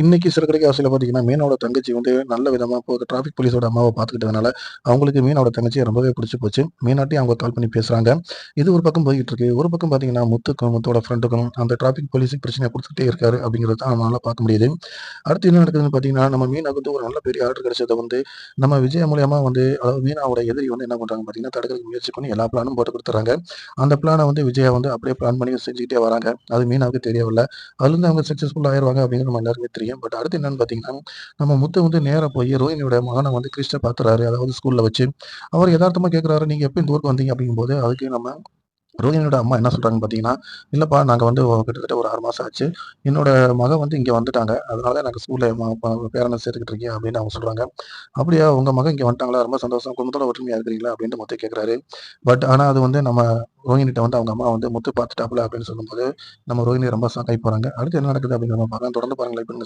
இன்னைக்கு சிறுகடைக்கு ஆசையில் பார்த்தீங்கன்னா, மீனோட தங்கச்சி வந்து நல்ல விதமாக இப்போ டிராஃபிக் போலீஸோட அம்மாவை பார்த்துக்கிட்டதுனால, அவங்களுக்கு மீனோட தங்கச்சியை ரொம்பவே பிடிச்சி போச்சு. மீனாட்டி அவங்க கால் பண்ணி பேசுகிறாங்க இது ஒரு பக்கம் போய்கிட்டு இருக்கு. ஒரு பக்கம் பார்த்தீங்கன்னா, முத்துக்கும், முத்தோட ஃப்ரெண்டுக்கும் அந்த டிராஃபிக் போலீஸுக்கு பிரச்சனை கொடுத்துட்டே இருக்காரு அப்படிங்கிறது தான் நம்மளால பார்க்க முடியுது. அடுத்து என்ன நடக்குதுன்னு பார்த்தீங்கன்னா, நம்ம மீனாக்கு வந்து ஒரு நல்ல பெரிய ஆர்டர் கிடைச்சதை வந்து, நம்ம விஜய் மூலியமாக வந்து அதாவது மீனாவோட எதிரி வந்து என்ன பண்ணுறாங்க பார்த்தீங்கன்னா, தடுக்கிறதுக்கு முயற்சி பண்ணி எல்லா பிளானும் போட்டு கொடுத்துறாங்க அந்த பிளானை வந்து விஜயா வந்து அப்படியே பிளான் பண்ணி செஞ்சுக்கிட்டே வராங்க. அது மீனாவுக்கு தெரியவில்லை அதுலேருந்து அவங்க சக்ஸஸ்ஃபுல் ஆயிடுவாங்க அப்படிங்கிற நம்ம எல்லாருமே தெரியும். பட் அடுத்து என்னன்னு பார்த்தீங்கன்னா, நம்ம முத்து வந்து நேரா போய் ரோஹினியோட மகனை வந்து கிறிஸ்ட பார்த்துறாரு. அதாவது ஸ்கூல்ல வச்சு. அவர் எதார்த்தமா கேக்குறாரு "நீங்க எப்ப இந்த ஊருக்கு வந்தீங்க?" அப்படிங்கும்போது, அதுக்கு நம்ம ரோஹினியோட அம்மா என்ன சொல்கிறாங்கன்னு பார்த்தீங்கன்னா, "இல்லப்பா நாங்க வந்து கிட்டத்தட்ட ஒரு ஆறு மாசம் ஆச்சு. என்னோட மகன் வந்து இங்க வந்துட்டாங்க. அதனால தான் நாங்க ஸ்கூல்ல பேரண்ட்ஸ் சேர்த்துக்கிட்டு இருக்கேன்." அப்படின்னு அவங்க சொல்றாங்க. "அப்படியா உங்க மகன் இங்க வந்துட்டாங்களா? ரொம்ப சந்தோஷம். குடும்பத்தோட ஒற்றுமையா இருக்கிறீங்களா?" அப்படின்ட்டு மொத்தம் கேட்கிறாரு. பட் ஆனா அது வந்து நம்ம ரோஹினிட்ட வந்து அவங்க அம்மா வந்து முத்து பார்த்துட்டாப்புல அப்படின்னு சொல்லும்போது, நம்ம ரோஹினி ரொம்ப சாக்காய் போகிறாங்க போறாங்க. அடுத்து என்ன நடக்குது அப்படிங்கிறத பார்க்கலாம். தொடர்ந்து பாருங்க. இப்போ